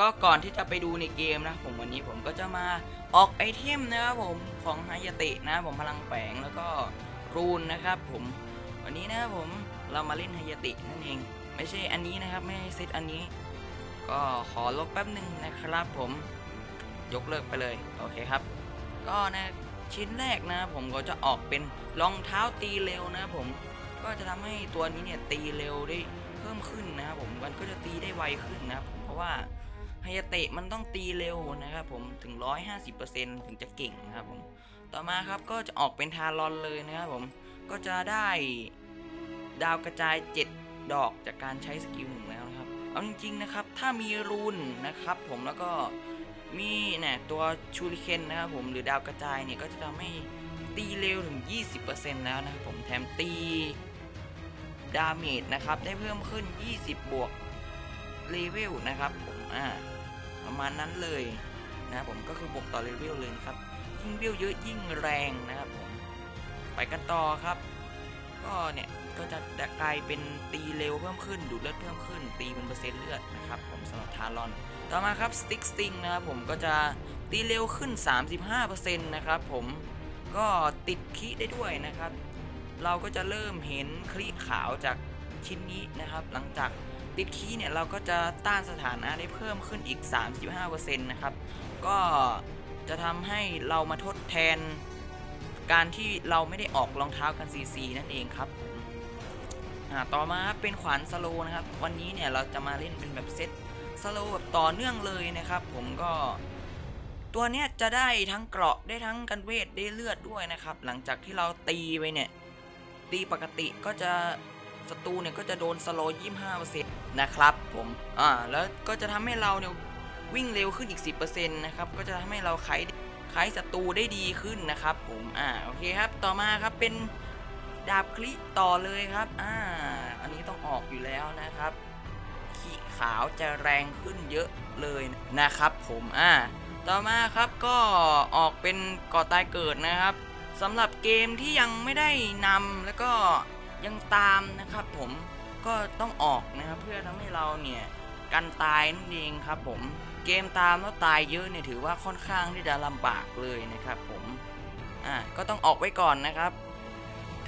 ก็ก่อนที่จะไปดูในเกมนะผมวันนี้ผมก็จะมาออกไอเทมนะครับผมของฮายาเตะนะผมพลังแฝงแล้วก็รูนนะครับผมวันนี้นะครับผมเรามาเล่นฮายาเตะนั่นเอง ไม่ใช่อันนี้นะครับไม่ใช่เซตอันนี้ ก็ขอลบแป๊บหนึ่งนะครับผมยกเลิกไปเลยโอเคครับ ก็นะชิ้นแรกนะผมก็จะออกเป็นรองเท้าตีเร็วนะครับผมก็จะทำให้ตัวนี้เนี่ยตีเร็วได้เพิ่มขึ้นนะครับผมมันก็จะตีได้ไวขึ้นนะครับผมเพราะว่า ฮายาเตะมันต้องตีเร็วนะครับผมถึง 150%ถึงจะเก่งนะครับผมต่อมาครับก็จะออกเป็นทารอนเลยนะครับผมก็จะได้ดาวกระจาย 7 ดอกจากการใช้สกิลหนึ่งแล้วนะครับเอาจริงๆนะครับถ้ามีรูนนะครับผมแล้วก็มีเนี่ยตัวชูริเคนนะครับผมหรือดาวกระจายเนี่ยก็จะทำให้ตีเร็วถึง 20%แล้วนะครับผมแถมตีดาเมจนะครับได้เพิ่มขึ้น 20 บวกเลเวลนะครับผมอ่า ประมาณนั้นเลยนะครับผมก็คือบวกต่อเลเวลเลยนะครับยิ่งเวลเยอะยิ่งแรงนะครับผมไปกันต่อครับ ก็เนี่ยก็จะกลายเป็นตีเร็วเพิ่มขึ้น ดูดเลือดเพิ่มขึ้น ตีเป็นเปอร์เซ็นต์เลือดนะครับผมสำหรับทารอน ต่อมาครับสติ๊กสติงนะครับผมก็จะตีเร็วขึ้น 35%นะครับผมก็ติดคีได้ด้วยนะครับ เราก็จะเริ่มเห็นคลิขาวจากชิ้นนี้นะครับ หลังจาก ติดคีย์เนี่ยเราก็จะต้านสถานะได้เพิ่มขึ้นอีก 35%นะครับ ก็จะทำให้เรามาทดแทน การที่เราไม่ได้ออกรองเท้ากัน CC นั่นเองครับอ่าต่อมาเป็นขวานสโลนะครับ วันนี้เนี่ยเราจะมาเล่นเป็นแบบเซตสโลแบบต่อเนื่องเลยนะครับ ผมก็ตัวเนี้ยจะได้ทั้งเกราะได้ทั้งกันเวทได้เลือดด้วยนะครับ หลังจากที่เราตีไปเนี่ย ตีปกติก็จะ ศัตรูเนี่ยก็จะโดนสโลว์25%นต์นะครับผมอ่าแล้วก็จะทำให้เราเนี่ยวิ่งเร็วขึ้นอีก 10%นะครับก็จะทำให้เราไขไขศัตรูได้ดีขึ้นนะครับผมอ่าโอเคครับต่อมาครับเป็นดาบคลิต่อเลยครับอ่าอันนี้ต้องออกอยู่แล้วนะครับขีขาวจะแรงขึ้นเยอะเลยนะครับผมอ่าต่อมาครับก็ออกเป็นก่อตายเกิดนะครับสำหรับเกมที่ยังไม่ได้นำแล้วก็ ยังตามนะครับผมก็ต้องออกนะครับเพื่อทำให้เราเนี่ยกันตายนั่นเองครับผมเกมตามแล้วตายเยอะเนี่ยถือว่าค่อนข้างที่จะลำบากเลยนะครับผมอ่าก็ต้องออกไว้ก่อนนะครับ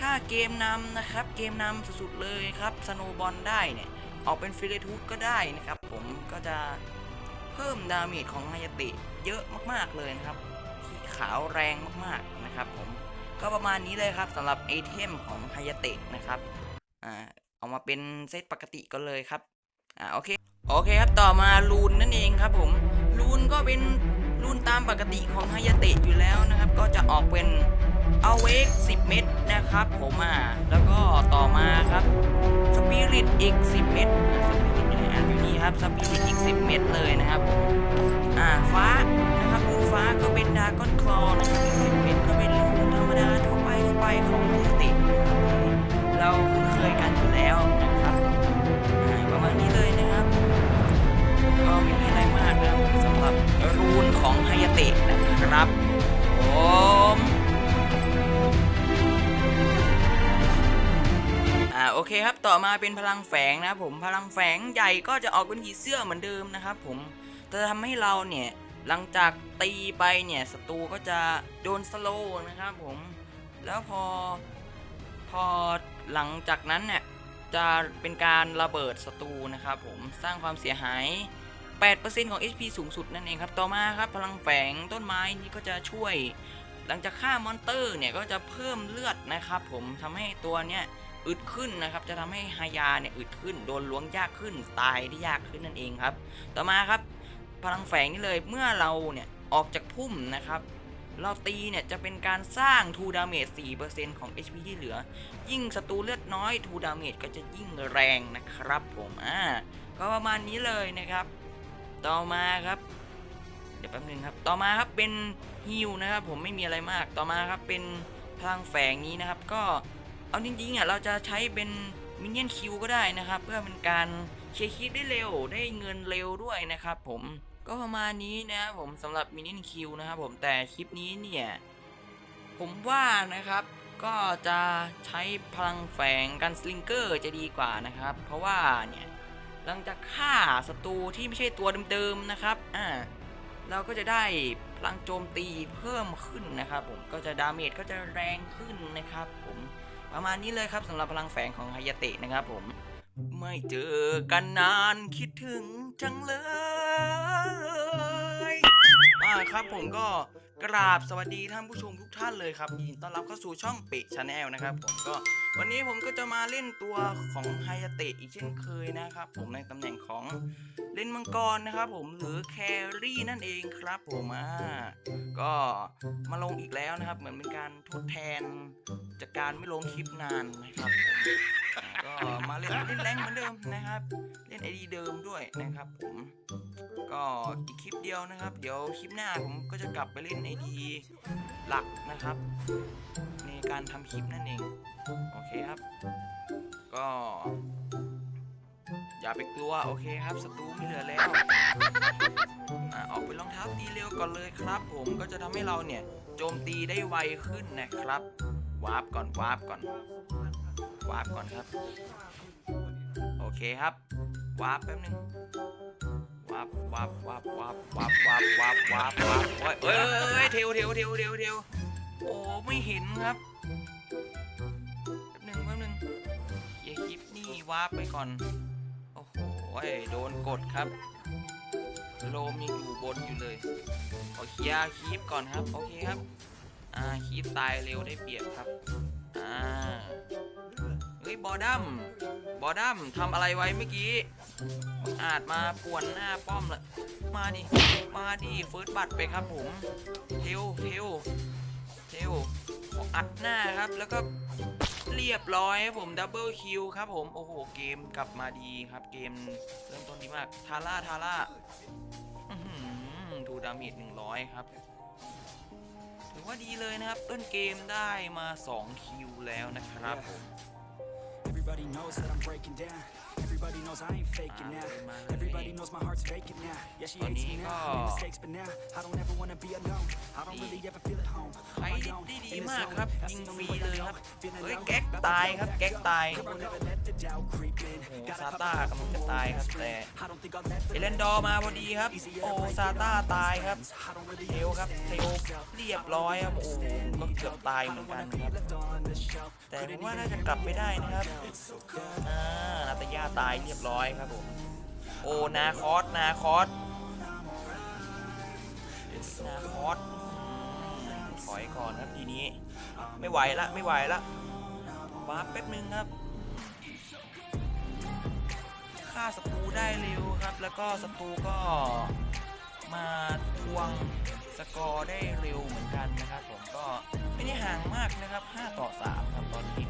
ถ้าเกมนำนะครับเกมนำสุดๆเลยครับสโนบอลได้เนี่ยออกเป็นฟิเลทูดก็ได้นะครับผมก็จะเพิ่มดาเมจของฮายาติเยอะมากๆเลยนะครับ ที่ขาวแรงมากๆนะครับผม ก็ประมาณนี้เลยครับสำหรับไอเทมของไฮยาเตะนะครับอ่าเอามาเป็นเซตปกติก็เลยครับอ่าโอเคโอเคครับต่อมาลูนนั่นเองครับผมลูนก็เป็นลูนตามปกติของไฮยาเตะอยู่แล้วนะครับ ก็จะออกเป็นเอาเวก10 เม็ดนะครับผมอ่าแล้วก็ต่อมาครับสปิริตอีก 10 เม็ดสปิริตอยู่ไหนอะอยู่นี่ครับสปิริตอีก 10 เม็ดเลยนะครับอ่าฟ้านะครับลูนฟ้าก็เป็นดากอนคลอนะครับอีก10 เม็ดก็เป็น ดาทั่วไปทั่วไปของฮายาเตะเราคุ้นเคยกันอยู่แล้วนะครับประมาณนี้เลยนะครับ ก็ไม่มีอะไรมากนะสำหรับรูนของไฮยาเตะนะครับผมอ่าโอเคครับต่อมาเป็นพลังแฝงนะผมพลังแฝงใหญ่ก็จะออกเป็นผีเสื้อเหมือนเดิมนะครับผมจะทำให้เราเนี่ย หลังจากตีไปเนี่ยศัตรูก็จะโดนสโลว์นะครับผมแล้วพอพอหลังจากนั้นเนี่ยจะเป็นการระเบิดศัตรูนะครับผมสร้างความเสียหาย 8%ของ HP สูงสุดนั่นเองครับ ต่อมาครับพลังแฝงต้นไม้นี่ก็จะช่วย หลังจากฆ่ามอนเตอร์เนี่ยก็จะเพิ่มเลือดนะครับผมทำให้ตัวเนี้ยอึดขึ้นนะครับ จะทำให้ฮายาเนี่ยอึดขึ้น โดนล้วงยากขึ้น ตายได้ยากขึ้นนั่นเองครับ ต่อมาครับ พลังแฝงนี่เลยเมื่อเราเนี่ยออกจากพุ่มนะครับ เราตีเนี่ยจะเป็นการสร้าง2 damage 4%ของ HP ที่เหลือ ยิ่งศัตรูเลือดน้อย2 damage ก็จะยิ่งแรงนะครับผมอ่าก็ประมาณนี้เลยนะครับ ต่อมาครับ เดี๋ยวแป๊บนึงครับ ต่อมาครับเป็นฮิลนะครับผมไม่มีอะไรมาก ต่อมาครับเป็นพลังแฝงนี้นะครับ ก็เอาจริงๆอะเราจะใช้เป็นมินเนี่ยนคิวก็ได้นะครับ เพื่อเป็นการ เคลียร์คลิปได้เร็วได้เงินเร็วด้วยนะครับผมก็ประมาณนี้นะครับผมสำหรับมินิคิวนะครับผมแต่คลิปนี้เนี่ยผมว่านะครับก็จะใช้พลังแฝงกันสลิงเกอร์จะดีกว่านะครับ เพราะว่าเนี่ยหลังจากฆ่าศัตรูที่ไม่ใช่ตัวเดิมๆนะครับอ่าเราก็จะได้พลังโจมตีเพิ่มขึ้นนะครับ ผมก็จะดาเมจก็จะแรงขึ้นนะครับ ผมประมาณนี้เลยครับสำหรับพลังแฝงของฮายาเตะนะครับผม ไม่เจอกันนานคิดถึงจังเลยอ่าครับผมก็กราบสวัสดีท่านผู้ชมทุกท่านเลยครับยินดีต้อนรับเข้าสู่ช่องเปะชาแนลนะครับ ผมก็ วันนี้ผมก็จะมาเล่นตัวของไฮยาเตะอีกเช่นเคยนะครับ ผมในตำแหน่งของเล่นมังกรนะครับผมหรือแครี่นั่นเองครับผมอ่าก็มาลงอีกแล้วนะครับ เหมือนเป็นการทดแทนจากการไม่ลงคลิปนานนะครับผมก็มาเล่นเล่นแรงเหมือนเดิมนะครับ เล่นไอดีเดิมด้วยนะครับผม ก็อีกคลิปเดียวนะครับ เดี๋ยวคลิปหน้าผมก็จะกลับไปเล่นไอดีหลักนะครับ ในการทำคลิปนั่นเอง โอเคครับ ก็ อย่าไปกลัว โอเคครับศัตรูไม่เหลือแล้วอะออกไปรองเท้าตีเร็วก่อนเลยครับ ผมก็จะทำให้เราเนี่ย โจมตีได้ไวขึ้นนะครับ วาร์ปก่อน วาร์ปก่อน วาร์ปก่อนครับ โอเคครับ วาร์ปแป๊บนึงวับวับวับวับวับวับวับวับวับโอ้ยเอ้ยเอ้ยเอ้ยเทวเทวเทวเทวเทวโอ้ไม่เห็นครับ วาร์ปไปก่อน โอ้โหโดนกดครับ โลมยังอยู่บนอยู่เลยขอเคลียร์คลิปก่อนครับ โอเคครับ อ่าคลิปตายเร็วได้เปรียบครับ อ่า เฮ้ย บอดัมบอดัมทำอะไรไว้เมื่อกี้ อาจมาป่วนหน้าป้อมละมาดิ มาดิเฟิร์สบัตรไปครับผม เทล เทล เทลอัดหน้าครับ แล้วก็ เรียบร้อยครับผมดับเบิลคิวครับผม โอ้โห เกมกลับมาดีครับ เกมเริ่มต้นดีมาก ทาร่า ทาร่าทูดาเมจหนึ่งร้อยครับ ถือว่าดีเลยนะครับ ต้นเกมได้มา 2 คิวแล้วนะครับผม Everybody knows that I'm breaking down. Everybody knows I ain't faking now. Everybody knows my heart's vacant now. Yeah, she hates me now. Made mistakes, but now I don't ever wanna be alone. I don't really ever feel at home. ใช้ On my ได้ own, ได้ดี in the มาก zone. ครับ That's ยิง the ฟ only รี way เลย I ครับ know. Feeling เฮ้ย low, แก๊ก about to ตาย blow ครับ back แก๊ก up. ตาย Never let the doubt creep in. โอ้โห Gotta ซา cover ต้า up กำลัง for จะ more ตายครับ aspirin. แต่ I don't think I'll ever เอเลนดอร์มาพอดีครับโอ้ซาต้าตายครับ I don't really เทลครับเทลเรียบร้อยครับโอ้ก็เกือบตายเหมือนกันครับ left on the shelf. แต่ผมว่าน่าจะกลับไปได้นะครับอ่านา ตายเรียบร้อยครับผม โอนาคอส นาคอส นาคอสถอยก่อนครับทีนี้ ไม่ไหวละไม่ไหวละวาร์ปแป๊บนึงครับฆ่าศัตรูได้เร็วครับ แล้วก็ศัตรูก็มาทวงสกอร์ได้เร็วเหมือนกันนะครับ ผมก็ไม่ได้ห่างมากนะครับ 5 ต่อ 3 ครับตอนนี้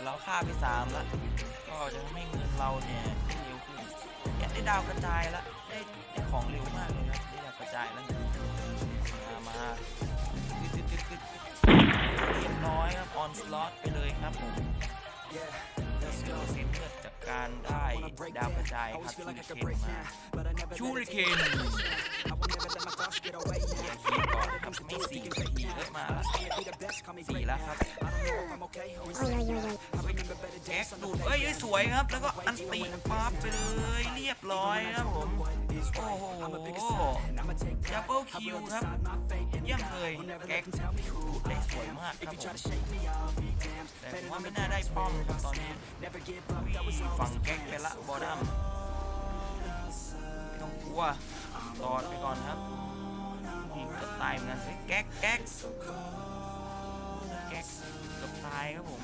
แต่เราฆ่าไปสามละก็จะทำให้เงินเราเนี่ยได้เร็วขึ้นอยากได้ดาวกระจายละได้ได้ของเร็วมากเลยนะได้ดาวกระจายแล้วมามาตึ๊ดตึ๊ดตึ๊ดตึ๊ดเรียบร้อยครับออนสล็อตไปเลยครับผม เลือส้นเลือจากการได้ดาวกระจายครับชูริเคนมาชูริเคน I will never let my thoughts get away เสีย now. คีย์ก่อนครับไม่สี่ทีเลือดมาแล้ว Can't be the best, call me สี่แล้วครับ I don't know if I'm okay or insane. I remember better แก๊ก days on ดูดเอ้ยสวยครับ แล้วก็อันตีปั๊บไปเลยเรียบร้อยครับผมโอ้โหดับเบิลคิวครับเยี่ยมเลยแก๊กดูดได้สวยมากครับผมแต่ว่าไม่น่าได้ป้อมครับตอนนี้อุ้ยฝั่งแก๊กไปละบอดัมไม่ต้องกลัวรอดไปก่อนครับนี่เกือบตายเหมือนกันเฮ้ยแก๊กแก๊กแก๊กเกือบตายครับผม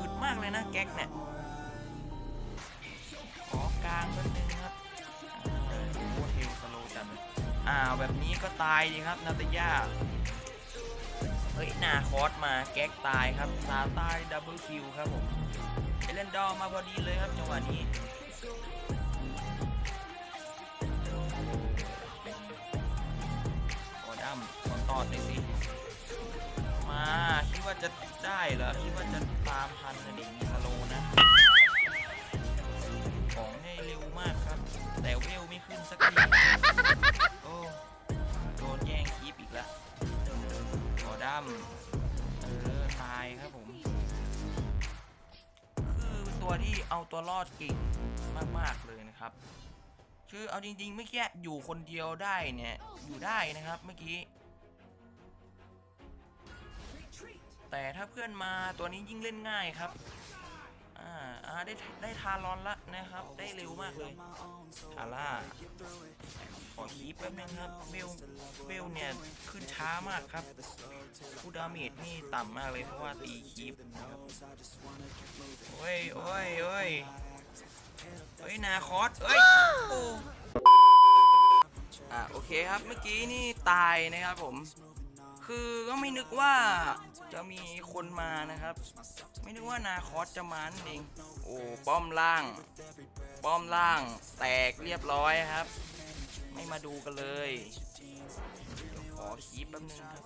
อึดมากเลยนะแก๊กเนี่ยขอกลางแป๊บนึงครับอ่าโคเทลสโลว์จัดเลยอ้าวแบบนี้ก็ตายดีครับนาตยา เฮ้ย นาคอสมาแก๊กตายครับซาตายดับเบิลคิวครับผมเอเลนดอมาพอดีเลยครับจังหวะนี้โอดัมขอตอดหน่อยสิ มาคิดว่าจะได้เหรอคิดว่าจะตามทันนะเด็กมีสโลนะ ของได้เร็วมากครับ แต่เวลไม่ขึ้นสักที เอาตัวรอดเก่งมากๆเลยนะครับ คือเอาจริงๆเมื่อกี้อยู่คนเดียวได้เนี่ย อยู่ได้นะครับเมื่อกี้ แต่ถ้าเพื่อนมาตัวนี้ยิ่งเล่นง่ายครับอ่าอ่าได้ได้ทารอนละนะครับ ได้เร็วมากเลยทาร่า ขอคีบแป๊บนึงครับเบลเบลเนี่ยขึ้นช้ามากครับผู้ดาเมจนี่ต่ำมากเลยเพราะว่าตีคีบนะครับโอ้ยโอ้ยโอ้ยเฮ้ยนาคอสเฮ้ยโอ้อะโอเคครับเมื่อกี้นี่ตายนะครับผม คือก็ไม่นึกว่าจะมีคนมานะครับ ไม่นึกว่านาคอสจะมานั่นเองโอ้ป้อมล่าง ป้อมล่างแตกเรียบร้อยครับ ไม่มาดูกันเลยขอคีบแป๊บนึงครับ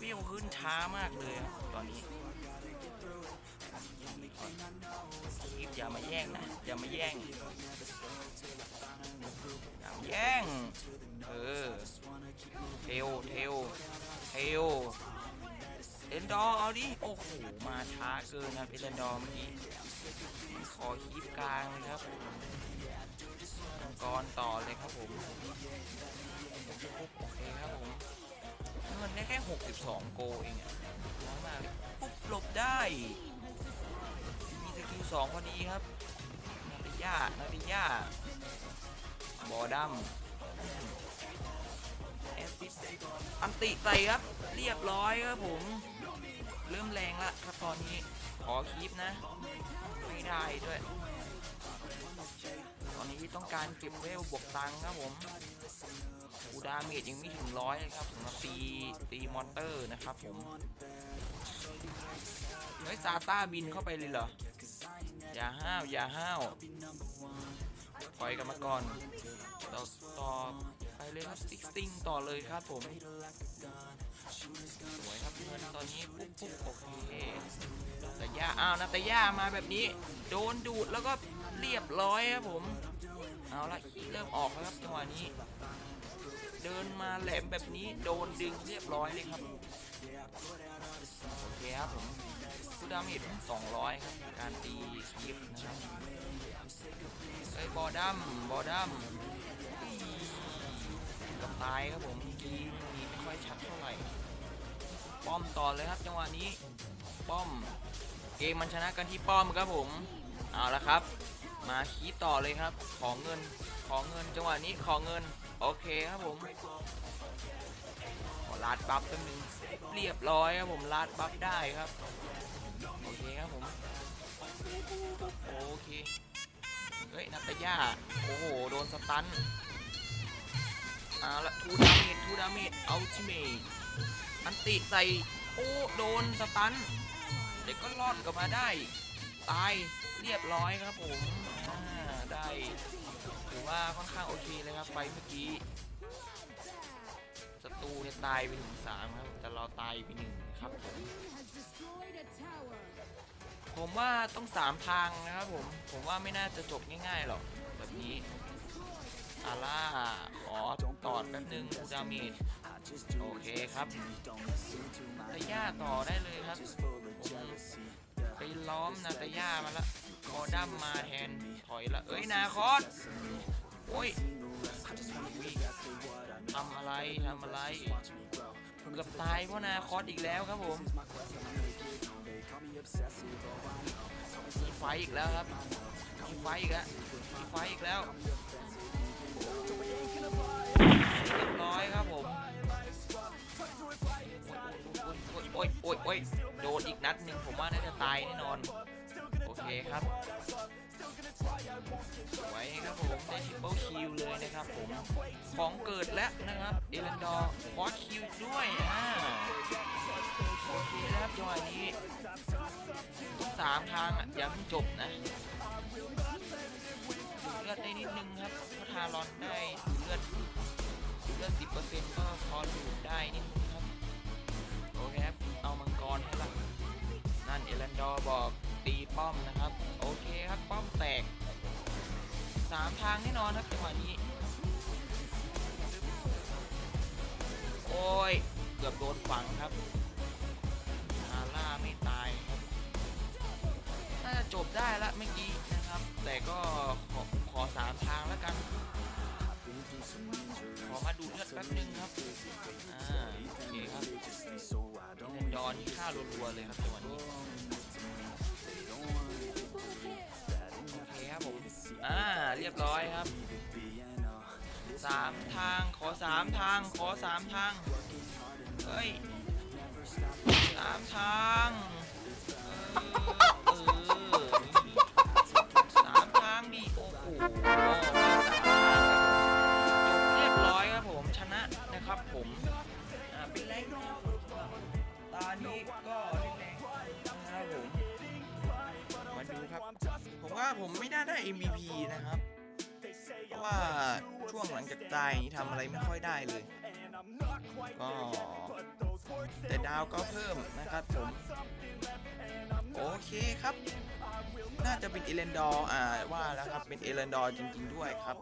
วิ่งขึ้นช้ามากเลยตอนนี้คีบอย่ามาแย่งนะ อย่ามาแย่ง อย่ามาแย่ง เออ เทล เทล เทลเอนดอร์เอาดิ โอ้โห มาช้าเกินนะเอนดอร์เมื่อกี้ขอคีบกลางเลยครับ กรต่อเลยครับผมโอเคครับผมเงินได้แค่ 62 โกเองอะน้อยมากเลยปุ๊บหลบได้ มีสกิลสองพอดีครับนาติยานาติยาบอดัมแอสซิสอันติใส่ครับ เรียบร้อยครับผม เริ่มแรงละครับตอนนี้ ขอคลิปนะ ไม่ได้ด้วย นี้ต้องการเก็บเวลบวกตังครับผมอูดาเมจยังไม่ถึงร้อยครับสำหรับตีตีมอนเตอร์นะครับผมเฮ้ยซาต้าบินเข้าไปเลยเหรอ อย่าห้าวอย่าห้าวปล่อยกันมาก่อนต่อต่อไปเลยครับซิกซิงต่อเลยครับผม สวยครับเพื่อนตอนนี้ปุ๊บปุ๊บโอเคแต่ย่าอ้าวนาตาย่ามาแบบนี้ โดนดูดแล้วก็เรียบร้อยครับผม เอาละขี้เริ่มออกแล้วครับจังหวะนี้ เดินมาแหลมแบบนี้โดนดึงเรียบร้อยเลยครับโอเคครับผมผู้ดาเมจ200 ครับ การตีคีฟนะครับไอ้บอดัมบอดัมกับตายครับผมเมื่อกี้มีไม่ค่อยชัดเท่าไหร่ป้อมต่อเลยครับจังหวะนี้ป้อมเกมมันชนะกันที่ป้อมครับผม เอาละครับ มาคีบต่อเลยครับ ขอเงิน ขอเงิน จังหวะนี้ขอเงิน โอเคครับผม ขอลาดบัฟแป๊บนึงเรียบร้อยครับผมลาดบัฟได้ครับ โอเคครับผม โอเค เฮ้ยนาตาย่าโอ้โห โดนสตันเอาละทูดาเมจทูดาเมจอัลติเมทอันติใส่ โอ้ โดนสตัน เด็กก็รอดกลับมาได้ ตาย เรียบร้อยครับผมได้ถือว่าค่อนข้างโอเคเลยครับไฟเมื่อกี้ศัตรูเนี่ยตายไปถึงสามครับแต่เราตายไปหนึ่งครับผมผมว่าต้องสามทางนะครับผมผมว่าไม่น่าจะจบง่ายๆหรอกแบบนี้อาร่าขอตอดแป๊บนึงอูดามิดโอเคครับตาย่าต่อได้เลยครับผมไปล้อมนาตาย่ามาละ คอดัมมาแทนถอยละเอ้ยนาคอสโอ้ยทำอะไรทำอะไรเกือบตายเพราะนาคอสอีกแล้วครับผมมีไฟอีกแล้วครับมีไฟอีกแล้วมีไฟอีกแล้วเรียบร้อยครับผมโอ้ยโอ้ยโอ้ยโดนอีกนัดหนึ่งผมว่าน่าจะตายแน่นอน คครับสวยครับผมได้ทิปเปิลคิวเลยนะครับผมของเกิดแล้วนะครับเอเลนดอร์ฟอสคิวด้วยอ่าโอเคนะครับจังหวะนี้ต้องสามทางอะยังไม่จบนะดูเลือดได้นิดนึงครับเพราทารอนได้ดูเลือดเลือดสิบเปอร์เซ็นต์ก็พอดูได้นิดนึงครับโอเคครับเอามังกรให้ละนั่นเอเลนดอร์บอก ป้อมนะครับ โอเคครับป้อมแตกสามทางแน่นอนครับจังหวะนี้ โอ้ย เกือบโดนฝังครับฮาร่าไม่ตายครับ น่าจะจบได้ละเมื่อกี้นะครับ แต่ก็ขอขอสามทางแล้วกัน ขอมาดูเลือดแป๊บนึงครับ อ่าโอเคครับเล่นดอนที่ฆ่ารัวๆเลยครับจังหวะนี้ ครับผมอ่าเรียบร้อยครับสามทางขอสามทางขอสามทางเฮ้ยสามทางเออสามทางดีโอ้โห ผมว่าผมไม่น่าได้ MVP นะครับ เพราะว่าช่วงหลังจากตายนี่ทำอะไรไม่ค่อยได้เลย ก็ แต่ดาวก็เพิ่มนะครับผม โอเคครับ น่าจะเป็นเอเลนดอร์อ่าว่าแล้วครับ เป็นเอเลนดอร์จริง ๆ ด้วยครับ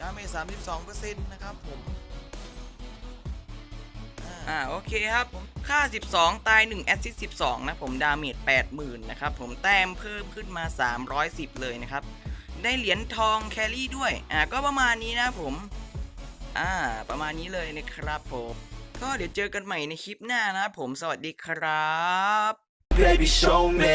ดาเมจ32%นะครับผม อ่าโอเคครับผมค่า 12 ตาย1แอสซิส12 นะผมดาเมจ80,000 นะครับ ผมแต้มเพิ่มขึ้นมา 310 เลยนะครับ ได้เหรียญทองแครี่ด้วย อ่าก็ประมาณนี้นะผม อ่า ประมาณนี้เลยนะครับผม ก็เดี๋ยวเจอกันใหม่ในคลิปหน้านะผมสวัสดีครับ Baby, show me.